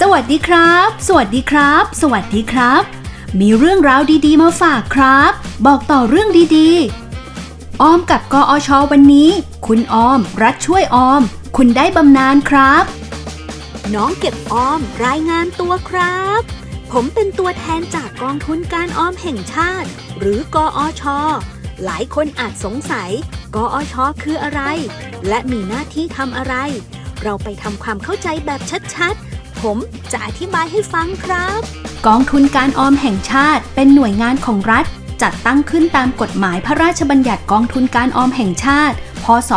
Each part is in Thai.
สวัสดีครับ สวัสดีครับ สวัสดีครับ มีเรื่องราวดีๆ มาฝากครับ บอกต่อเรื่องดีๆ ออมกับกอชอวันนี้ คุณออม รัฐช่วยออม คุณได้บำนาญครับ น้องเก็บออมรายงานตัวครับ ผมเป็นตัวแทนจากกองทุนการออมแห่งชาติ หรือกอชอหลายคนอาจสงสัย กอชอคืออะไร และมีหน้าที่ทำอะไร เราไปทำความเข้าใจแบบชัดๆ ผมจะอธิบายให้ฟังครับ กองทุนการออมแห่งชาติ เป็นหน่วยงานของรัฐ จัดตั้งขึ้นตามกฎหมายพระราชบัญญัติกองทุนการออมแห่งชาติ พศ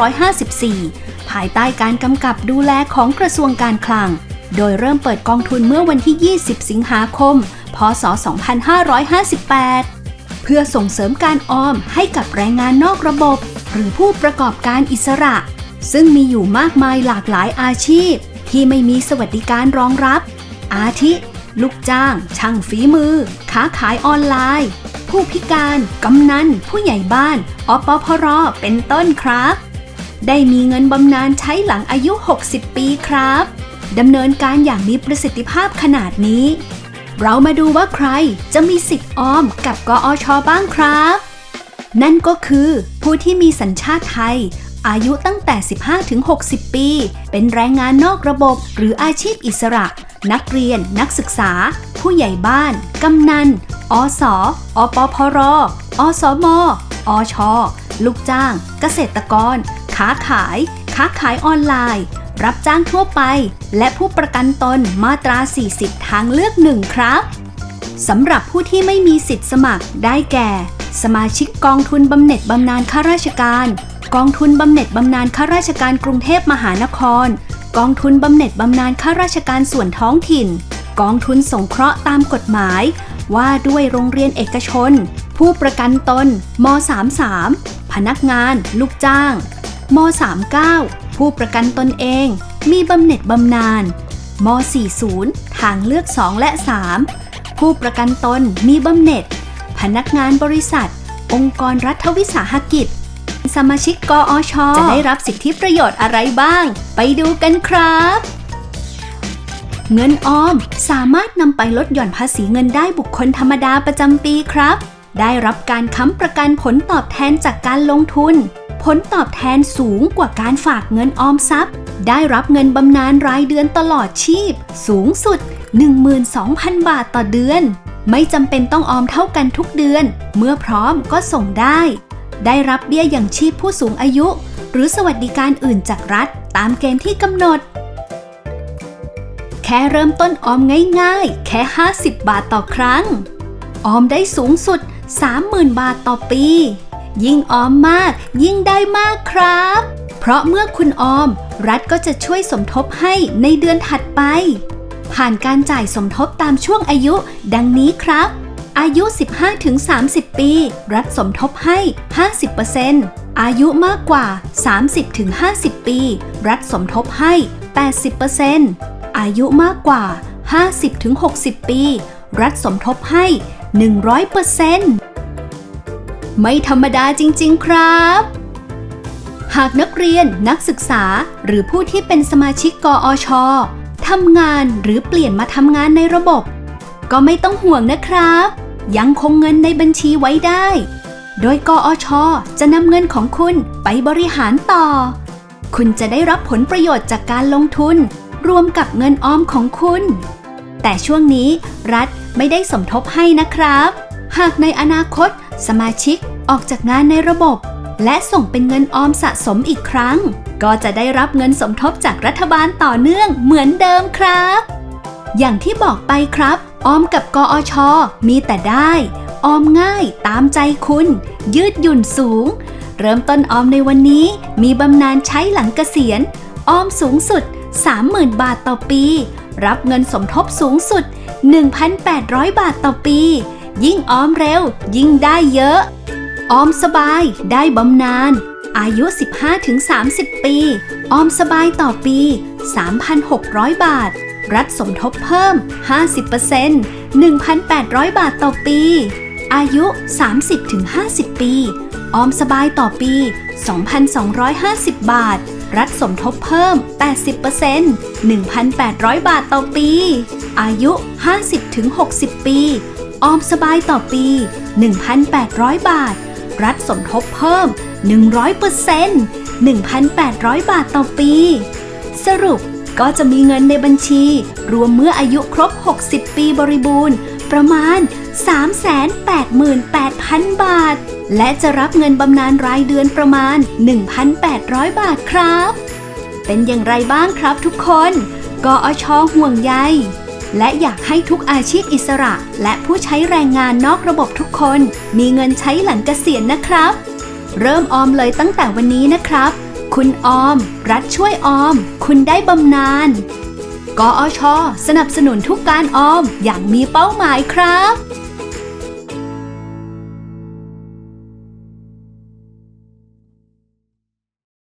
2554 ภายใต้การกำกับดูแลของกระทรวงการคลัง โดยเริ่มเปิดกองทุนเมื่อวันที่ 20 สิงหาคม พศ 2558เพื่อส่งเสริมการออมให้กับแรงงานนอกระบบ หรือผู้ประกอบการอิสระ ซึ่งมีอยู่มากมายหลากหลายอาชีพ ที่ไม่มีสวัสดิการรองรับ อาทิ ลูกจ้าง ช่างฝีมือ ค้าขายออนไลน์ ผู้พิการ กำนัน ผู้ใหญ่บ้าน อปพร เป็นต้นครับ ได้มีเงินบำนาญใช้หลังอายุ 60 ปีครับดำเนินการอย่างมีประสิทธิภาพขนาดนี้ เรามาดูว่าใครจะมีสิทธิ์ออมกับกออชอบ้างครับ นั่นก็คือผู้ที่มีสัญชาติไทย อายุตั้งแต่ 15-60 ปี เป็นแรงงานนอกระบบหรืออาชีพอิสระ นักเรียน นักศึกษา ผู้ใหญ่บ้าน กำนัน อสอปพร อสม อช ลูกจ้าง เกษตรกร ค้าขาย ค้าขายออนไลน์ รับจ้างทั่วไป และผู้ประกันตนมาตรา 40 ทางเลือกหนึ่งครับสำหรับผู้ที่ไม่มีสิทธิ์สมัครได้แก่ สมาชิกกองทุนบำเหน็จบำนาญข้าราชการ กองทุนบำเหน็จบำนาญข้าราชการกรุงเทพมหานคร กองทุนบำเหน็จบำนาญข้าราชการส่วนท้องถิ่น กองทุนสงเคราะห์ตามกฎหมาย ว่าด้วยโรงเรียนเอกชน ผู้ประกันตนม 33 พนักงาน ลูกจ้างม 39 ผู้ประกันตนเอง มีบำเหน็จบำนาญม 40 ทางเลือก 2 และ 3 ผู้ประกันตนมีบำเหน็จ พนักงานบริษัท องค์กรรัฐวิสาหกิจ สมาชิกกอช จะได้รับสิทธิประโยชน์อะไรบ้าง ไปดูกันครับ เงินออมสามารถนำไปลดหย่อนภาษีเงินได้บุคคลธรรมดาประจำปีครับ ได้รับการค้ำประกันผลตอบแทนจากการลงทุน ผลตอบแทนสูงกว่าการฝากเงินออมทรัพย์ ได้รับเงินบำนาญรายเดือนตลอดชีพ สูงสุด 12,000 บาทต่อเดือน ไม่จำเป็นต้องออมเท่ากันทุกเดือน เมื่อพร้อมก็ส่งได้ ได้รับเบี้ยอย่างชีพผู้สูงอายุ หรือสวัสดิการอื่นจากรัฐตามเกณฑ์ที่กำหนด แค่เริ่มต้นออมง่ายๆ แค่ 50 บาทต่อครั้ง ออมได้สูงสุด 30,000 บาทต่อปี ยิ่งออมมากยิ่งได้มากครับ เพราะเมื่อคุณออม รัฐก็จะช่วยสมทบให้ในเดือนถัดไป ผ่านการจ่ายสมทบตามช่วงอายุ ดังนี้ครับ อายุ 15-30 ปี รัฐสมทบให้ 50%อายุมากกว่า 30-50 ปี รัฐสมทบให้ 80%อายุมากกว่า 50-60 ปี รัฐสมทบให้ 100%ไม่ธรรมดาจริง ๆ ครับ หากนักเรียนนักศึกษาหรือผู้ที่เป็นสมาชิกกอชทำงานหรือเปลี่ยนมาทำงานในระบบก็ไม่ต้องห่วงนะครับ ยังคงเงินในบัญชีไว้ได้ โดยกอชจะนำเงินของคุณไปบริหารต่อ คุณจะได้รับผลประโยชน์จากการลงทุน รวมกับเงินออมของคุณ แต่ช่วงนี้รัฐไม่ได้สมทบให้นะครับ หากในอนาคต สมาชิกออกจากงานในระบบ และส่งเป็นเงินออมสะสมอีกครั้ง ก็จะได้รับเงินสมทบจากรัฐบาลต่อเนื่องเหมือนเดิมครับ อย่างที่บอกไปครับ ออมกับกอชมีแต่ได้ ออมง่ายตามใจคุณ ยืดหยุ่นสูง เริ่มต้นออมในวันนี้ มีบำนาญใช้หลังเกษียณ ออมสูงสุด 30,000 บาทต่อปี รับเงินสมทบสูงสุด 1,800 บาทต่อปี ยิ่งออมเร็ว ยิ่งได้เยอะ ออมสบายได้บำนาญอายุ 15-30 ปี ออมสบายต่อปี 3,600 บาท รัฐสมทบเพิ่ม 50% 1,800 บาทต่อปี อายุ 30-50 ปี ออมสบายต่อปี 2,250 บาท รัฐสมทบเพิ่ม 80% 1,800 บาทต่อปี อายุ 50-60 ปี ออมสบายต่อปี 1,800 บาท รัฐสมทบเพิ่ม 100% 1,800 บาทต่อปี สรุป ก็จะมีเงินในบัญชี รวมเมื่ออายุครบ 60 ปีบริบูรณ์ ประมาณ 388,000 บาท และจะรับเงินบำนาญรายเดือนประมาณ 1,800 บาทครับ เป็นอย่างไรบ้างครับทุกคนกอชห่วงใยและอยากให้ทุกอาชีพอิสระ และผู้ใช้แรงงานนอกระบบทุกคน มีเงินใช้หลังเกษียณนะครับ เริ่มออมเลยตั้งแต่วันนี้นะครับ คุณออม รัฐช่วยออม คุณได้บำนาญกอช สนับสนุนทุกการออมอย่างมีเป้าหมายครับ